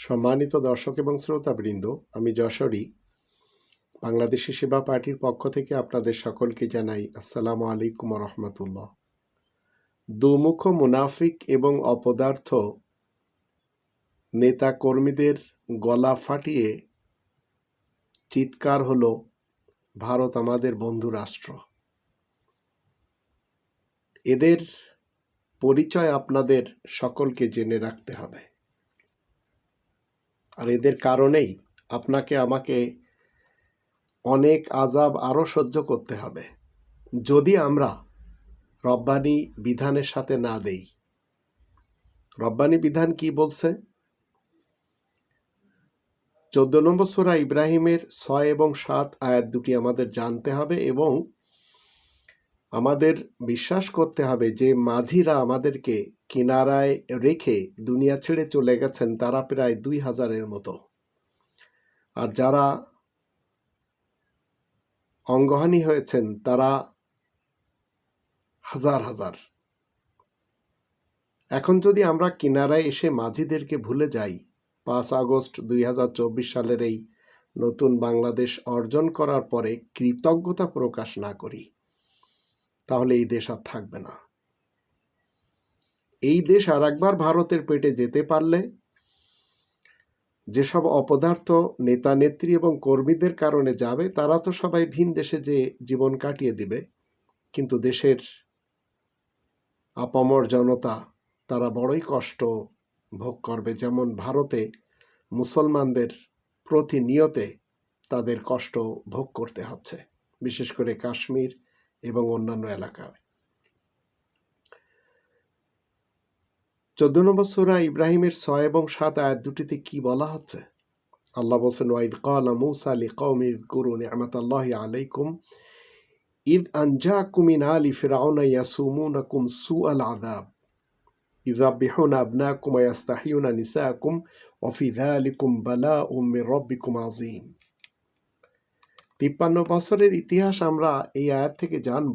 সম্মানিত দর্শক এবং শ্রোতাবৃন্দ, আমি যশোরী। বাংলাদেশি সেবা পার্টির পক্ষ থেকে আপনাদের সকলকে জানাই আসসালামু আলাইকুম রহমতুল্লাহ। দুমুখ মুনাফিক এবং অপদার্থ নেতা কর্মীদের গলা ফাটিয়ে চিৎকার হল, ভারত আমাদের বন্ধু রাষ্ট্র। এদের পরিচয় আপনাদের সকলকে জেনে রাখতে হবে। আর এদের কারণেই আপনাকে আমাকে অনেক আজাব আরও সহ্য করতে হবে। যদি আমরা রব্বানি বিধানের সাথে না দেই। রব্বানি বিধান কি বলছে? চোদ্দ নম্বর সোরা ইব্রাহিমের ছয় এবং সাত আয়াত দুটি আমাদের জানতে হবে এবং আমাদের বিশ্বাস করতে হবে যে মাঝিরা আমাদেরকে কিনারায় রেখে দুনিয়া ছেড়ে চলে গেছেন তারা প্রায় দুই হাজারের মতো। আর যারা অঙ্গহানি হয়েছেন, তারা হাজার হাজার। এখন যদি আমরা কিনারায় এসে মাঝিদেরকে ভুলে যাই, পাঁচ আগস্ট দুই হাজার চব্বিশ সালের এই নতুন বাংলাদেশ অর্জন করার পরে কৃতজ্ঞতা প্রকাশ না করি, তাহলে এই দেশ আর থাকবে না। এই দেশ আর একবার ভারতের পেটে যেতে পারলে যেসব অপদার্থ নেতা, নেত্রী এবং কর্মীদের কারণে যাবে, তারা তো সবাই ভিন দেশে যে জীবন কাটিয়ে দিবে। কিন্তু দেশের আপামর জনতা, তারা বড়ই কষ্ট ভোগ করবে। যেমন ভারতে মুসলমানদের প্রতিনিয়তে তাদের কষ্ট ভোগ করতে হচ্ছে, বিশেষ করে কাশ্মীর এবং অন্যান্য এলাকায়। চোদ্দ নম্বর সোরা ইব্রাহিমের ছয় এবং সাত আয়াত দুটিতে কি বলা হচ্ছে? আল্লাহ বলছেন, ওয়াইদ কালা মুসা আলি কৌম ইদ করুন আমাত আল্লাহ আলাইকুম ঈদ আঞ্জা কুমিন আলি ফিরাউনা ইয়াসুমুন কুম সু আল আদাব ইজাবিহুন আবনাকুম কুম নিসাকুম অফিদা আলিকুম বালা উম্মে রব্বিকুম আজিম তিপ্পান্ন বছরের ইতিহাস আমরা এই আয়াত থেকে জানব।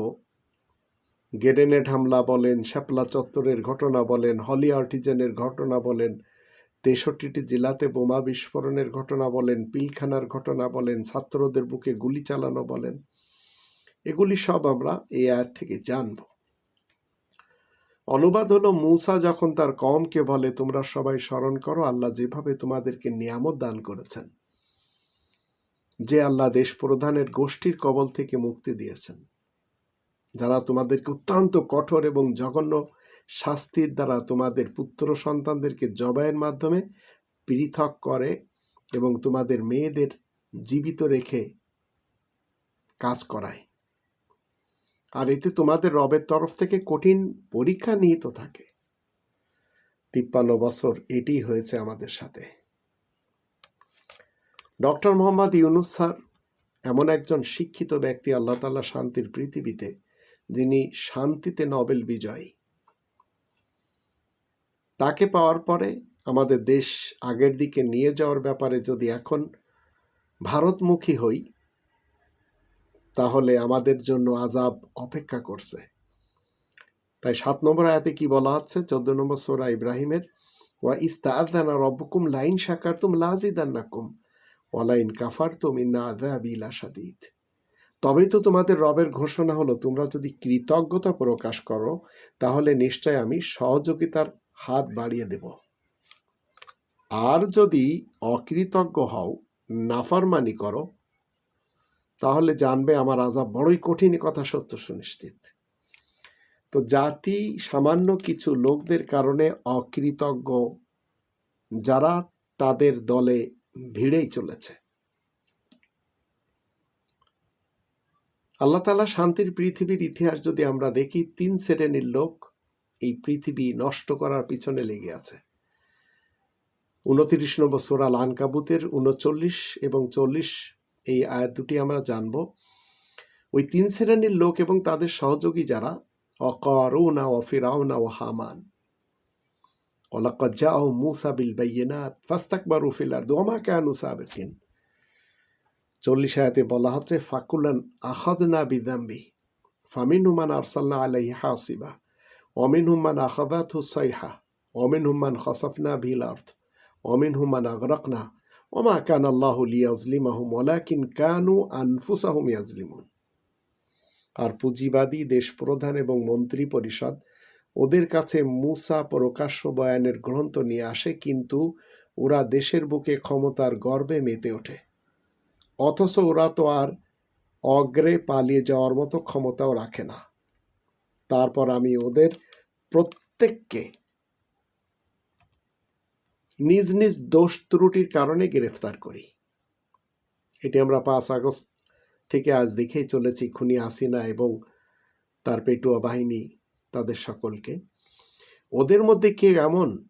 গেরেনেড হামলা বলেন শাপলা চত্বরের ঘটনা বলেন, হলি আর্টিজেনের ঘটনা বলেন, তেষট্টিটি জেলাতে বোমা বিস্ফোরণের ঘটনা বলেন, পিলখানার ঘটনা বলেন, ছাত্রদের বুকে গুলি চালানো বলেন। এগুলি সব আমরা এই আয়াত থেকে জানব। অনুবাদ হলো মূসা যখন তার কমকে বলে, তোমরা সবাই স্মরণ করো, আল্লাহ যেভাবে তোমাদেরকে নিয়ামত দান করেছেন, যে আল্লাহ দেশ প্রধানের গোষ্ঠীর কবল থেকে মুক্তি দিয়েছেন। যারা তোমাদেরকে অত্যন্ত কঠোর এবং জঘন্য শাস্তির দ্বারা তোমাদের পুত্র সন্তানদেরকে জবাইয়ের মাধ্যমে পৃথক করে এবং তোমাদের মেয়েদের জীবিত রেখে কাজ করায়। আর এতে তোমাদের রবের তরফ থেকে কঠিন পরীক্ষা নিহিত থাকে। তিপ্পান্ন বছর এটি হয়েছে আমাদের সাথে। ডক্টর মোহাম্মদ ইউনুস স্যার এমন একজন শিক্ষিত ব্যক্তি, আল্লাহ তাল্লাহ শান্তির পৃথিবীতে যিনি শান্তিতে নোবেল বিজয়ী। তাকে পাওয়ার পরে আমাদের দেশ আগের দিকে নিয়ে যাওয়ার ব্যাপারে যদি এখন ভারতমুখী হই, তাহলে আমাদের জন্য আজাব অপেক্ষা করছে। তাই সাত নম্বর আয়াতে কি বলা হচ্ছে চোদ্দ নম্বর সোরা ইব্রাহিমের, ওয়া ইস্তাআদানা রব্বকুম লাইন শাকারতুম লাজিদান্নাকুম ওয়ালাইন কাফারতুম ইন্না আযাবি লাশাদীদ। তবেই তো তোমাদের রবের ঘোষণা হলো, তোমরা যদি কৃতজ্ঞতা প্রকাশ করো, তাহলে নিশ্চয় আমি সহযোগিতার হাত বাড়িয়ে দেব। আর যদি অকৃতজ্ঞ হও, নাফারমানি করো, তাহলে জানবে আমার আজাব বড়ই কঠিন কথা, সত্য সুনিশ্চিত। তো জাতি সামান্য কিছু লোকদের কারণে অকৃতজ্ঞ যারা, তাদের দলে ভিড়েই চলেছে। আল্লাহ তালা শান্তির পৃথিবীর ইতিহাস যদি আমরা দেখি, তিন শ্রেণির লোক এই পৃথিবী নষ্ট করার পিছনে লেগে আছে। উনতিরিশ নম্বর সোরাল আনকাবুতের উনচল্লিশ এবং চল্লিশ এই আয়াত দুটি আমরা জানব। ওই তিন শ্রেণির লোক এবং তাদের সহযোগী যারা? অকরুনা ও ও হামান। ওলাকজ্জা ও মুসাবিল বাইয়েনাথ বাইনাত ফাস্তাকবার উফিলার দোমা কেন সাবেকিন। চল্লিশ আয়াতে বলা হচ্ছে ফাকুলান আখাদনা বিদাম্বি ফামিন হুমান আরসাল্লা আলাইহি হাসিবা অমিন হুমান আখাদাত হুসাইহা অমিন হুমান খসফনা বিল আর্থ অমিন হুমান আগরকনা ওমা কান আল্লাহ লিয়াজলিমাহুম ওলাকিন কানু আনফুসাহুম ইয়াজলিমুন। আর পুঁজিবাদী দেশ প্রধান এবং মন্ত্রী পরিষদ ওদের কাছে মুসা প্রকাশ্য বয়ানের গ্রন্থ নিয়ে আসে, কিন্তু ওরা দেশের বুকে ক্ষমতার গর্বে মেতে ওঠে। অথচ ওরা তো আর অগ্রে পালিয়ে যাওয়ার মতো ক্ষমতাও রাখে না। তারপর আমি ওদের প্রত্যেককে নিজ নিজ দোষ ত্রুটির কারণে গ্রেফতার করি। এটি আমরা পাঁচ আগস্ট থেকে আজ দেখেই চলেছি, খুনি হাসিনা এবং তার পেটুয়া বাহিনী তাদের সকলকে। ওদের মধ্যে কেউ এমন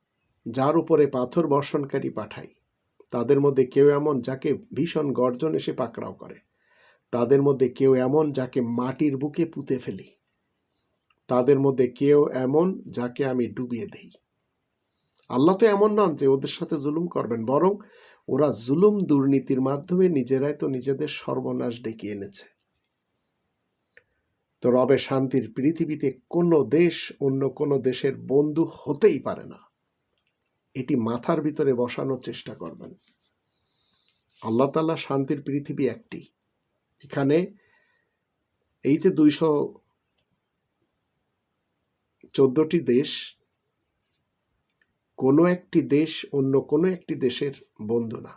যার উপরে পাথর বর্ষণকারী পাঠাই তাদের মধ্যে কেউ এমন যাকে ভীষণ গর্জন এসে পাকড়াও করে। তাদের মধ্যে কেউ এমন যাকে মাটির বুকে পুঁতে ফেলি। তাদের মধ্যে কেউ এমন যাকে আমি ডুবিয়ে দেই। আল্লাহ তো এমন নন যে ওদের সাথে জুলুম করবেন, বরং ওরা জুলুম দুর্নীতির মাধ্যমে নিজেরাই তো নিজেদের সর্বনাশ ডেকে এনেছে। তো রবে শান্তির পৃথিবীতে কোনো দেশ অন্য কোনো দেশের বন্ধু হতেই পারে না। এটি মাথার ভিতরে বসানোর চেষ্টা করবেন। আল্লাহ তাল্লাহ শান্তির পৃথিবী একটি। এখানে এই যে দুইশো চোদ্দটি দেশ, কোনো একটি দেশ অন্য কোনো একটি দেশের বন্ধু না।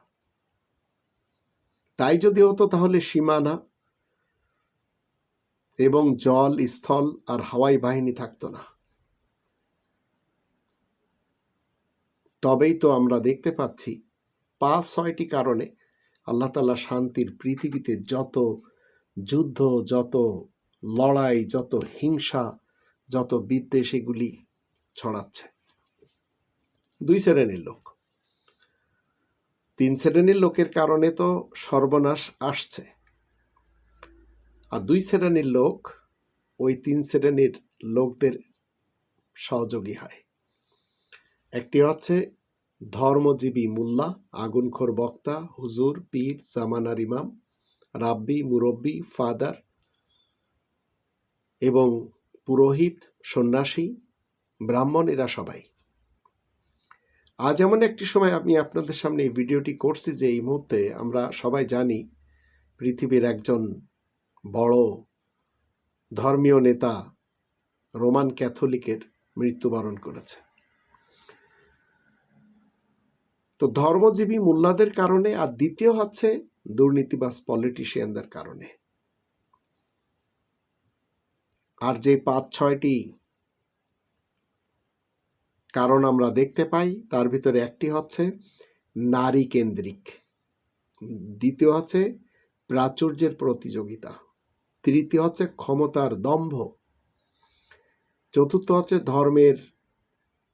তাই যদি হতো তাহলে সীমানা এবং জল, স্থল আর হাওয়াই বাহিনী থাকতো না। তবেই তো আমরা দেখতে পাচ্ছি পাঁচ ছয়টি কারণে আল্লাহ তালা শান্তির পৃথিবীতে যত যুদ্ধ, যত লড়াই, যত হিংসা, যত বিদ্বেষ এগুলি ছড়াচ্ছে। দুই শ্রেণির লোক। তিন শ্রেণির লোকের কারণে তো সর্বনাশ আসছে। আর দুই শ্রেণির লোক ওই তিন শ্রেণির লোকদের সহযোগী হয়। একটি হচ্ছে ধর্মজীবী মুল্লা, আগুনখোর বক্তা, হুজুর, পীর, জামানার ইমাম, রাব্বি, মুরব্বী, ফাদার এবং পুরোহিত, সন্ন্যাসী, ব্রাহ্মণ এরা সবাই। আজ এমন একটি সময় আমি আপনাদের সামনে এই ভিডিওটি করছি যে এই মুহূর্তে আমরা সবাই জানি পৃথিবীর একজন বড় ধর্মীয় নেতা রোমান ক্যাথলিকের মৃত্যুবরণ করেছে। তো ধর্মজীবী মোল্লাদের কারণে আর দ্বিতীয় হচ্ছে দুর্নীতিবাজ পলিটিশিয়ানদের কারণে। আর যে পাঁচ, ছয়টি কারণ আমরা দেখতে পাই, তার ভিতরে একটি হচ্ছে নারী কেন্দ্রিক। দ্বিতীয় হচ্ছে প্রাচুর্যের প্রতিযোগিতা। তৃতীয় হচ্ছে ক্ষমতার দম্ভ। চতুর্থ হচ্ছে ধর্মের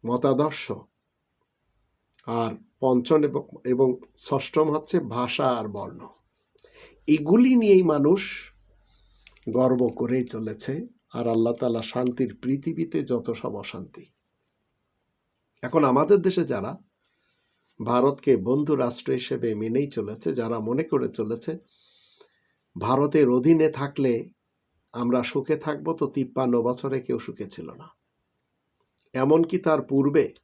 মতাদর্শ। আর পঞ্চম এবং ষষ্ঠম হচ্ছে ভাষা আর বর্ণ। এগুলি নিয়েই মানুষ গর্ব করেই চলেছে আর আল্লাহ তালা শান্তির পৃথিবীতে যত সব অশান্তি। এখন আমাদের দেশে যারা ভারতকে বন্ধু রাষ্ট্র হিসেবে মেনেই চলেছে, যারা মনে করে চলেছে, ভারতের অধীনে থাকলে আমরা সুখে থাকব, তো তিপ্পান্ন বছরে কেউ সুখে ছিল না। এমনকি তার পূর্বে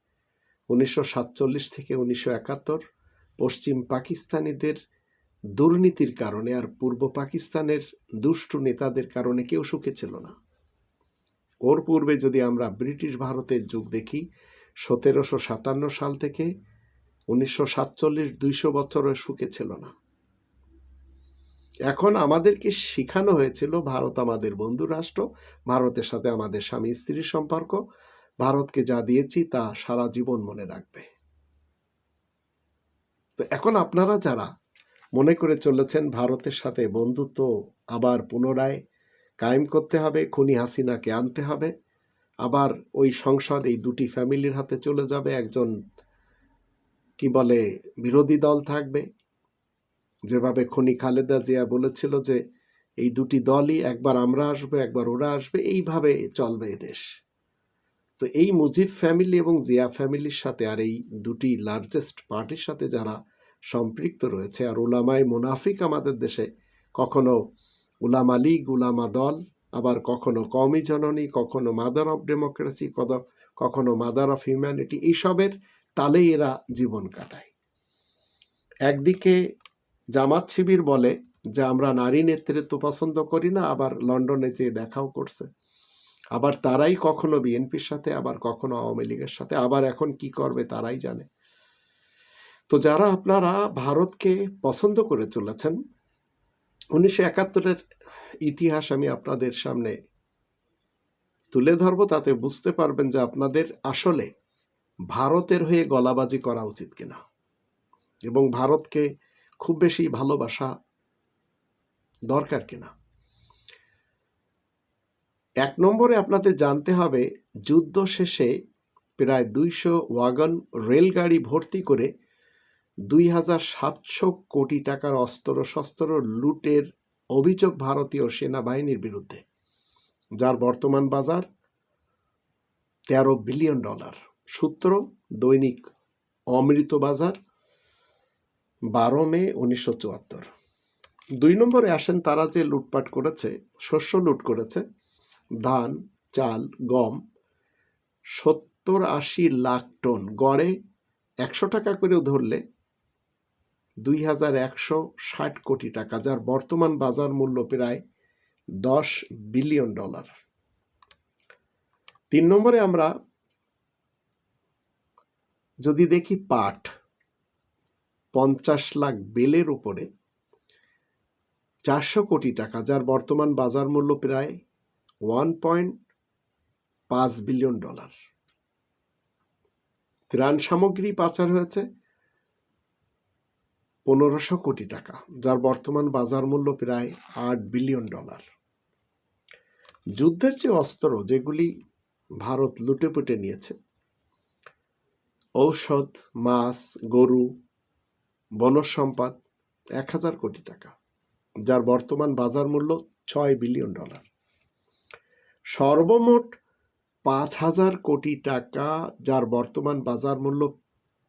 উনিশশো সাতচল্লিশ থেকে উনিশশো একাত্তর পশ্চিম পাকিস্তানিদের দুর্নীতির কারণে আর পূর্ব পাকিস্তানের দুষ্টু নেতাদের কারণে কেউ সুখে ছিল না। ওর পূর্বে যদি আমরা ব্রিটিশ ভারতের যুগ দেখি, সতেরোশো সাতান্ন সাল থেকে উনিশশো সাতচল্লিশ দুইশো বছরের সুখে ছিল না। এখন আমাদেরকে শেখানো হয়েছিল, ভারত আমাদের বন্ধু রাষ্ট্র ভারতের সাথে আমাদের স্বামী স্ত্রীর সম্পর্ক ভারতকে যা দিয়েছি তা সারা জীবন মনে রাখবে। তো এখন আপনারা যারা মনে করে চলেছেন ভারতের সাথে বন্ধুত্ব আবার পুনরায় কায়েম করতে হবে, খুনি হাসিনাকে আনতে হবে, আবার ওই সংসদ এই দুটি ফ্যামিলির হাতে চলে যাবে, একজন কি বলে বিরোধী দল থাকবে। যেভাবে খনি খালেদা জিয়া বলেছিল যে, এই দুটি দলই একবার আমরা আসব, একবার ওরা আসবে, এইভাবে চলবে দেশ। তো এই মুজিব ফ্যামিলি এবং জিয়া ফ্যামিলির সাথে আর এই দুটি লার্জেস্ট পার্টির সাথে যারা সম্পৃক্ত রয়েছে আর উলামায় মুনাফিক আমাদের দেশে, কখনো উলামা লীগ, উলামা দল, আবার কখনো কমই জননী, কখনো মাদার অফ ডেমোক্রেসি কখনো মাদার অফ হিউম্যানিটি এইসবের তালেই এরা জীবন কাটায়। একদিকে জামাত শিবির বলে যে, আমরা নারী নেতৃত্ব পছন্দ করি না, আবার লন্ডনে যেয়ে দেখাও করছে। আবার তারাই কখনো বিএনপির সাথে, আবার কখনো আওয়ামী লীগের সাথে, আবার এখন কি করবে তারাই জানে। তো যারা আপনারা ভারতকে পছন্দ করে চলেছেন, উনিশশো একাত্তরের ইতিহাস আমি আপনাদের সামনে তুলে ধরবো, তাতে বুঝতে পারবেন যে আপনাদের আসলে ভারতের হয়ে গলাবাজি করা উচিত কিনা। এবং ভারতকে খুব বেশি ভালোবাসা দরকার কিনা। এক নম্বরে আপনাদের জানতে হবে, যুদ্ধ শেষে প্রায় দুইশো ওয়াগন রেলগাড়ি ভর্তি করে দুই হাজার সাতশো কোটি টাকার অস্ত্র শস্ত্র লুটের অভিযোগ ভারতীয় সেনাবাহিনীর বিরুদ্ধে, যার বর্তমান বাজার তেরো বিলিয়ন ডলার। সূত্র, দৈনিক অমৃত বাজার, বারো মে উনিশশো চুয়াত্তর। দুই নম্বরে আসেন তারা যে লুটপাট করেছে, শস্য লুট করেছে ধান, চাল, গম, সত্তর আশি লাখ টন। গড়ে একশো টাকা করেও ধরলে দুই হাজার একশো ষাট কোটি টাকা, যার বর্তমান বাজার মূল্য প্রায় দশ বিলিয়ন ডলার। তিন নম্বরে আমরা যদি দেখি পাট, পঞ্চাশ লাখ বেলের উপরে চারশো কোটি টাকা, যার বর্তমান বাজার মূল্য প্রায় ওয়ান পয়েন্ট পাঁচ বিলিয়ন ডলার ত্রাণ সামগ্রী পাচার হয়েছে পনেরোশো কোটি টাকা, যার বর্তমান বাজার মূল্য প্রায় আট বিলিয়ন ডলার যুদ্ধের যে অস্ত্র যেগুলি ভারত লুটে পুটে নিয়েছে, ঔষধ, মাছ, গরু বনজ সম্পদ এক হাজার কোটি টাকা, যার বর্তমান বাজার মূল্য ছয় বিলিয়ন ডলার সর্বমোট পাঁচ হাজার কোটি টাকা, যার বর্তমান বাজার মূল্য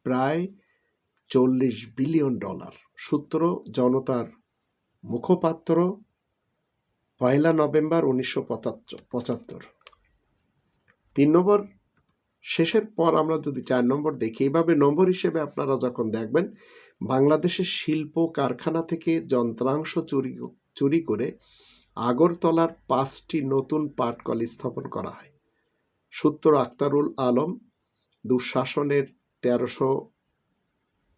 প্রায় চল্লিশ বিলিয়ন ডলার। সূত্র জনতার মুখপাত্র, পয়লা নভেম্বর উনিশশো পঁচাত্তর তিন নম্বর, শেষের পর আমরা যদি চার নম্বর দেখি, এইভাবে নম্বর হিসেবে আপনারা যখন দেখবেন, বাংলাদেশের শিল্প কারখানা থেকে যন্ত্রাংশ চুরি চুরি করে আগরতলার পাঁচটি নতুন পাটকল স্থাপন করা হয়। সূত্র আক্তারুল আলম দুঃশাসনের তেরোশো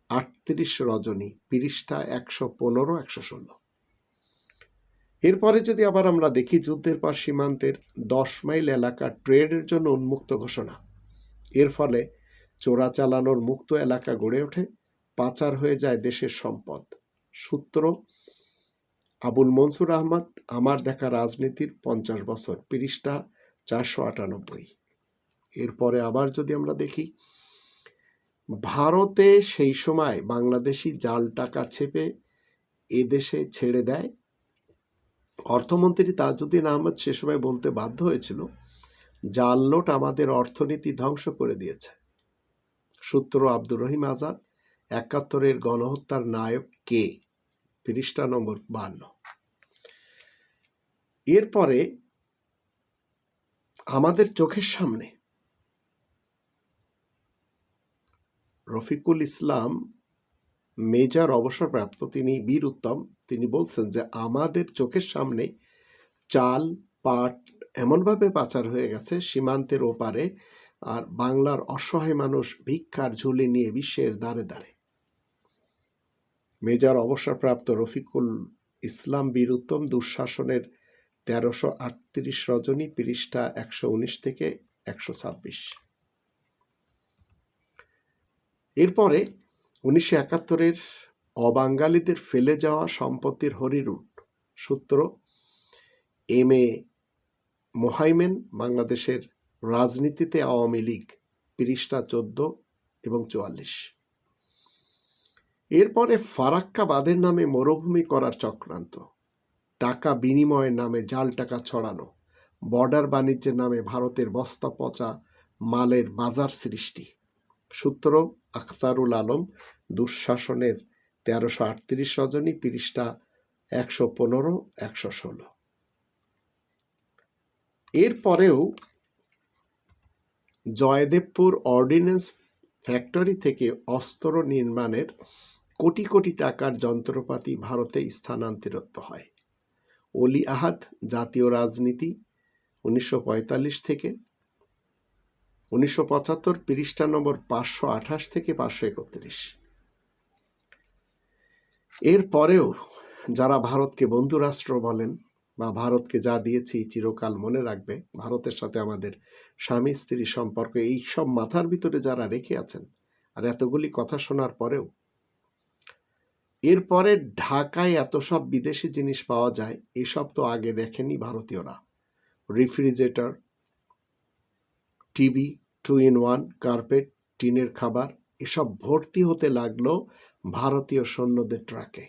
আটত্রিশ রজনী, পৃষ্ঠা একশো পনেরো, একশো ষোলো। এরপরে যদি আবার আমরা দেখি যুদ্ধের পর সীমান্তের দশ মাইল এলাকা ট্রেডের জন্য উন্মুক্ত ঘোষণা। এর ফলে চোরা চালানোর মুক্ত এলাকা গড়ে ওঠে, পাচার হয়ে যায় দেশের সম্পদ। সূত্র আবুল মনসুর আহমদ, আমার দেখা রাজনীতির পঞ্চাশ বছর, পৃষ্ঠা চারশো আটানব্বই। এরপরে আবার যদি আমরা দেখি, ভারতে সেই সময় বাংলাদেশি জাল টাকা ছেপে এদেশে ছেড়ে দেয়। অর্থমন্ত্রী তাজউদ্দিন আহমদ সে সময় বলতে বাধ্য হয়েছিল, জাল নোট আমাদের অর্থনীতি ধ্বংস করে দিয়েছে। সূত্র আব্দুর রহিম আজাদ, একাত্তরের গণহত্যার নায়ক কে? পৃষ্ঠা নম্বর বান্ন। এরপরে আমাদের চোখের সামনে রফিকুল ইসলাম মেজর অবসরপ্রাপ্ত, তিনি বীর উত্তম, তিনি বলছেন যে আমাদের চোখের সামনে চাল, পাট এমনভাবে পাচার হয়ে গেছে সীমান্তের ওপারে আর বাংলার অসহায় মানুষ ভিক্ষার ঝুলি নিয়ে বিশ্বের দ্বারে দ্বারে। মেজর অবসরপ্রাপ্ত রফিকুল ইসলাম বীর উত্তম দুঃশাসনের তেরোশো আটত্রিশ রজনী পৃষ্ঠা একশো উনিশ থেকে একশো ছাব্বিশ। এরপরে উনিশশো একাত্তরের অবাঙ্গালীদের ফেলে যাওয়া সম্পত্তির হরিরুট সূত্র এম এ মোহাইমেন বাংলাদেশের রাজনীতিতে আওয়ামী লীগ পৃষ্ঠা চোদ্দ এবং চুয়াল্লিশ। এরপরে ফারাক্কা বাঁধের নামে মরুভূমি করার চক্রান্ত। টাকা বিনিময়ের নামে জাল টাকা ছড়ানো, বর্ডার বাণিজ্যের নামে ভারতের বস্তা পচা মালের বাজার সৃষ্টি। সূত্র, আখতারুল আলম, দুঃশাসনের তেরোশো আটত্রিশ রজনী পৃষ্ঠা একশো পনেরো, একশো ষোলো। এরপরেও জয়দেবপুর অর্ডিন্যান্স ফ্যাক্টরি থেকে অস্ত্র নির্মাণের কোটি কোটি টাকার যন্ত্রপাতি ভারতে স্থানান্তরিত হয়। অলি আহাদ, জাতীয় রাজনীতি, উনিশশো পঁয়তাল্লিশ থেকে। উনিশশো পঁচাত্তর পৃষ্ঠা নম্বর পাঁচশো আঠাশ থেকে পাঁচশো একত্রিশ। এর পরেও যারা ভারতকে বন্ধুরাষ্ট্র বলেন বা ভারতকে যা দিয়েছি চিরকাল মনে রাখবে, ভারতের সাথে আমাদের স্বামী স্ত্রী সম্পর্ক, এই সব মাথার ভিতরে যারা রেখে আছেন, আর এতগুলি কথা শোনার পরেও এরপরে ঢাকায় এত সব বিদেশি জিনিস পাওয়া যায়, এসব তো আগে দেখেনি ভারতীয়রা। Refrigerator TV two in one carpet, টিনের খাবার, এসব ভর্তি হতে লাগল ভারতীয় সৈন্যদের ট্রাকে।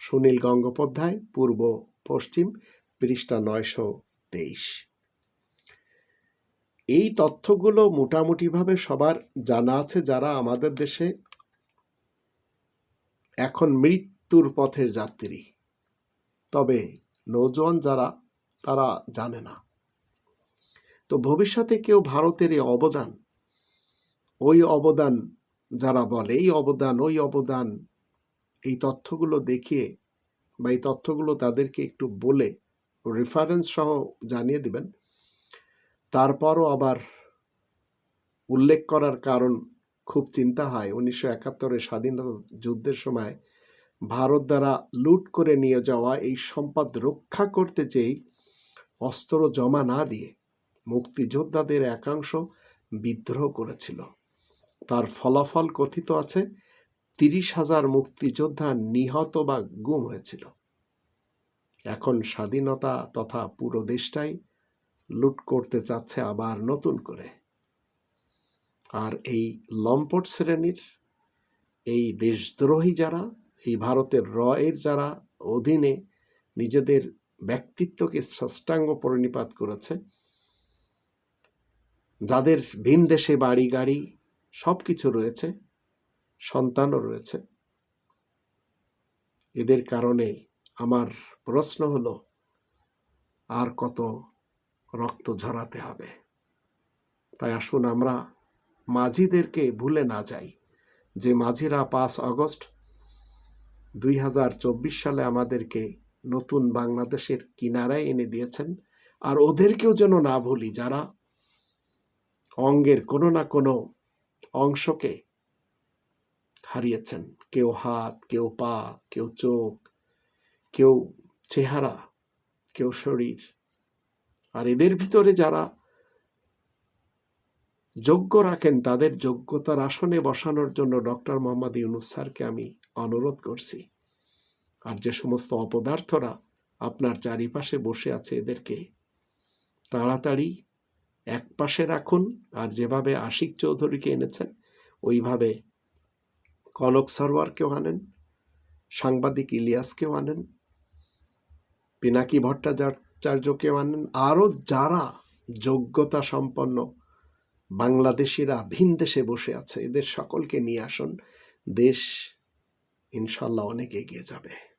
সুনীল গঙ্গোপাধ্যায়, পূর্ব পশ্চিম, পৃষ্ঠা নয়শো তেইশ। এই তথ্যগুলো মোটামুটিভাবে সবার জানা আছে যারা আমাদের দেশে এখন মৃত্যুর পথের যাত্রী। তবে নৌজওয়ান যারা, তারা জানে না। তো ভবিষ্যতে কেউ ভারতের এই অবদান, ওই অবদান যারা বলে, এই অবদান, ওই অবদান, এই তথ্যগুলো দেখিয়ে বা এই তথ্যগুলো তাদেরকে একটু বলে রেফারেন্স সহ জানিয়ে দেবেন। তারপরও আবার উল্লেখ করার কারণ খুব চিন্তা হয়। উনিশশো একাত্তরের স্বাধীনতা যুদ্ধের সময় ভারত দ্বারা লুট করে নিয়ে যাওয়া এই সম্পদ রক্ষা করতে চেয়ে অস্ত্র জমা না দিয়ে মুক্তিযোদ্ধাদের একাংশ বিদ্রোহ করেছিল। তার ফলাফল কথিত আছে, তিরিশ হাজার মুক্তিযোদ্ধা নিহত বা গুম হয়েছিল। এখন স্বাধীনতা তথা পুরো দেশটাই লুট করতে চাচ্ছে আবার নতুন করে। আর এই লম্পট শ্রেণির এই দেশদ্রোহী যারা, এই ভারতের রয়ের যারা অধীনে নিজেদের ব্যক্তিত্বকে ষষ্ঠাঙ্গ পরিণিপাত করেছে, যাদের ভিন দেশে বাড়ি গাড়ি সব কিছু রয়েছে, সন্তানও রয়েছে। এদের কারণে আমার প্রশ্ন হলো, আর কত রক্ত ঝরাতে হবে? তাই আসুন আমরা মাঝিদেরকে ভুলে না যাই। যে মাঝিরা পাঁচ অগস্ট দুই হাজার চব্বিশ সালে আমাদেরকে নতুন বাংলাদেশের কিনারায় এনে দিয়েছেন আর ওদেরকেও যেন না ভুলি, যারা অঙ্গের কোনো না কোনো অংশকে হারিয়েছেন। কেউ হাত, কেউ পা, কেউ চোখ, কেউ চেহারা, কেউ শরীর। আর এদের ভিতরে যারা যোগ্য রাখেন তাদের যোগ্যতার আসনে বসানোর জন্য ডক্টর মোহাম্মদ ইউনুস স্যারকে আমি অনুরোধ করছি। আর যে সমস্ত অপদার্থরা আপনার চারিপাশে বসে আছে এদেরকে তাড়াতাড়ি এক পাশে রাখুন, আর যেভাবে আশিক চৌধুরীকে এনেছেন, ওইভাবে কনক সরওয়ারকেও আনেন, সাংবাদিক ইলিয়াসকেও আনেন, পিনাকি ভট্টাচার্যকেও আনেন, আরও যারা যোগ্যতা সম্পন্ন বাংলাদেশিরা ভিন দেশে বসে আছে। এদের সকলকে নিয়ে আসুন। দেশ ইনশাল্লাহ অনেক এগিয়ে যাবে।